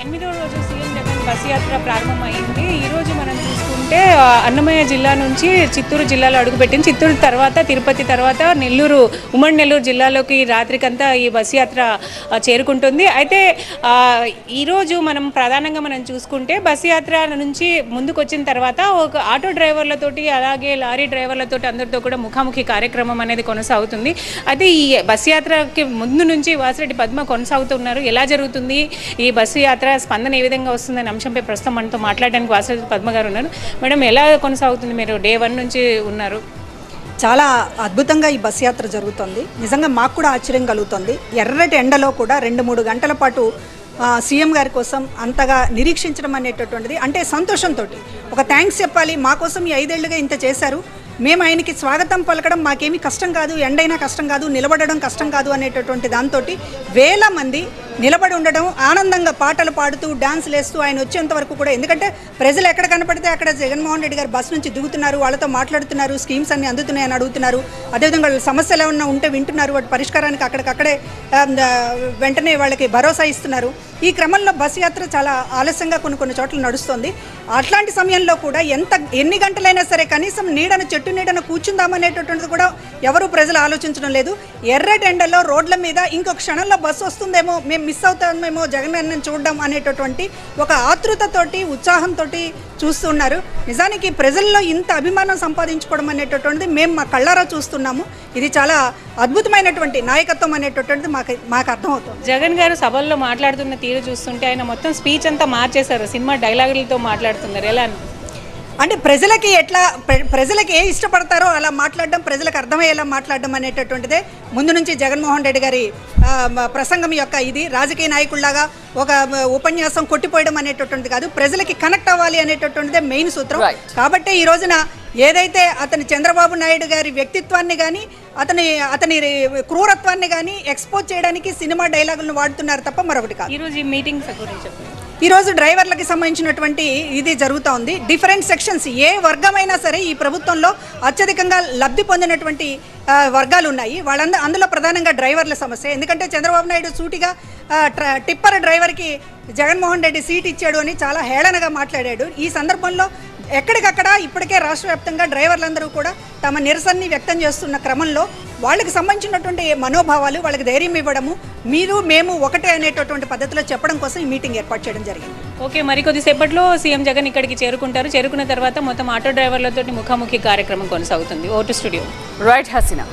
ఎనిమిదో రోజు CM Jagan bus యాత్ర ప్రారంభమైంది. ఈరోజు మనం చూసుకుంటే అన్నమయ్య జిల్లా నుంచి చిత్తూరు జిల్లాలో అడుగుపెట్టింది. చిత్తూరు తర్వాత తిరుపతి తర్వాత నెల్లూరు ఉమ్మడి నెల్లూరు జిల్లాలోకి రాత్రికంతా ఈ బస్ యాత్ర చేరుకుంటుంది. అయితే ఈరోజు మనం ప్రధానంగా మనం చూసుకుంటే బస్ యాత్ర నుంచి ముందుకు వచ్చిన తర్వాత ఒక ఆటో డ్రైవర్లతోటి అలాగే లారీ డ్రైవర్లతోటి అందరితో కూడా ముఖాముఖి కార్యక్రమం అనేది కొనసాగుతుంది. అయితే ఈ బస్ యాత్రకి ముందు నుంచి వాసిరెడ్డి పద్మ కొనసాగుతున్నారు. ఎలా జరుగుతుంది ఈ బస్సు యాత్ర? స్పందన ఏ విధంగా వస్తుందనే అంశంపై ప్రస్తుతం మనతో మాట్లాడడానికి వాసిరెడ్డి పద్మ గారు ఉన్నారు. మేడం ఎలా కొనసాగుతుంది మీరు డే వన్ నుంచి ఉన్నారు? చాలా అద్భుతంగా ఈ బస్ యాత్ర జరుగుతుంది. నిజంగా మాకు కూడా ఆశ్చర్యం కలుగుతుంది. ఎర్రటి ఎండలో కూడా రెండు మూడు గంటల పాటు సీఎం గారి కోసం అంతగా నిరీక్షించడం అనేటటువంటిది అంటే సంతోషంతో ఒక థ్యాంక్స్ చెప్పాలి. మా కోసం ఈ ఐదేళ్ళుగా ఇంత చేశారు. మేము ఆయనకి స్వాగతం పలకడం మాకేమీ కష్టం కాదు. ఎండైనా కష్టం కాదు. నిలబడడం కష్టం కాదు అనేటటువంటి దాంతో వేల మంది నిలబడి ఉండడం ఆనందంగా పాటలు పాడుతూ డాన్సులు వేస్తూ ఆయన వచ్చేంత వరకు కూడా ఎందుకంటే ప్రజలు ఎక్కడ కనపడితే అక్కడ జగన్మోహన్ రెడ్డి గారు బస్ నుంచి దిగుతున్నారు వాళ్ళతో మాట్లాడుతున్నారు స్కీమ్స్ అన్ని అందుతున్నాయని అడుగుతున్నారు. అదేవిధంగా వాళ్ళ సమస్యలు ఏమన్నా ఉంటే వింటున్నారు వాటి పరిష్కారానికి అక్కడికక్కడే వెంటనే వాళ్ళకి భరోసా ఇస్తున్నారు. ఈ క్రమంలో బస్సు యాత్ర చాలా ఆలస్యంగా కొన్ని కొన్ని చోట్ల నడుస్తుంది. అట్లాంటి సమయంలో కూడా ఎంత ఎన్ని గంటలైనా సరే కనీసం నీడను చెట్టు నీడను కూర్చుందామనేటటువంటిది కూడా ఎవరు ప్రజలు ఆలోచించడం లేదు. ఎర్రటెండలో రోడ్ల మీద ఇంకొక క్షణంలో బస్సు వస్తుందేమో మేము మిస్ అవుతామేమో జగన్ అన్నని చూడడం అనేటటువంటి ఒక ఆతృతతోటి ఉత్సాహంతో చూస్తున్నారు నిజానికి ప్రజల్లో ఇంత అభిమానం సంపాదించుకోవడం అనేటటువంటిది మేము మా కళ్ళారా చూస్తున్నాము. ఇది చాలా అద్భుతమైనటువంటి నాయకత్వం అనేటటువంటిది మాకు మాకు అర్థమవుతుంది. జగన్ గారు సభల్లో మాట్లాడుతున్న తీరు చూస్తుంటే ఆయన మొత్తం స్పీచ్ అంతా మార్చేశారు. సినిమా డైలాగులతో మాట్లాడుతున్నారు. ఎలా? అంటే ప్రజలకి ఎట్లా ప్ర- ప్రజలకి ఏ ఇష్టపడతారో అలా మాట్లాడడం ప్రజలకు అర్థమయ్యేలా మాట్లాడడం అనేటటువంటిదే. ముందు నుంచి జగన్మోహన్ రెడ్డి గారి ప్రసంగం యొక్క ఇది రాజకీయ నాయకుల్లాగా ఒక ఉపన్యాసం కొట్టిపోయడం అనేటటువంటిది కాదు. ప్రజలకి కనెక్ట్ అవ్వాలి అనేటటువంటిదే మెయిన్ సూత్రం. కాబట్టి ఈ రోజున ఏదైతే అతని చంద్రబాబు నాయుడు గారి వ్యక్తిత్వాన్ని కానీ అతని అతని క్రూరత్వాన్ని కానీ ఎక్స్పోజ్ చేయడానికి సినిమా డైలాగులను వాడుతున్నారు తప్ప మరొకటి కాదు. ఈరోజు ఈ మీటింగ్స్ గురించి చెప్పండి. ఈరోజు డ్రైవర్లకి సంబంధించినటువంటి ఇది జరుగుతూ ఉంది. డిఫరెంట్ సెక్షన్స్ ఏ వర్గమైనా సరే ఈ ప్రభుత్వంలో అత్యధికంగా లబ్ధి పొందినటువంటి వర్గాలు ఉన్నాయి. వాళ్ళంద అందులో ప్రధానంగా డ్రైవర్ల సమస్య. ఎందుకంటే చంద్రబాబు నాయుడు సూటిగా ట్ర- టిప్పర్ డ్రైవర్కి జగన్మోహన్ రెడ్డి సీట్ ఇచ్చాడు అని చాలా హేళనగా మాట్లాడాడు. ఈ సందర్భంలో ఎక్కడికక్కడ ఇప్పటికే రాష్ట్ర వ్యాప్తంగా డ్రైవర్లందరూ కూడా తమ నిరసనని వ్యక్తం చేస్తున్న క్రమంలో వాళ్ళకి సంబంధించినటువంటి మనోభావాలు వాళ్ళకి ధైర్యం ఇవ్వడము మీరు మేము ఒకటే అనేటటువంటి పద్ధతిలో చెప్పడం కోసం ఈ మీటింగ్ ఏర్పాటు చేయడం జరిగింది. ఓకే మరి కొద్దిసేపట్లో సీఎం జగన్ ఇక్కడికి చేరుకుంటారు. చేరుకున్న తర్వాత మొత్తం ఆటో డ్రైవర్లతో ముఖాముఖి కార్యక్రమం కొనసాగుతుంది. ఓటు స్టూడియో. రైట్ హసీనా.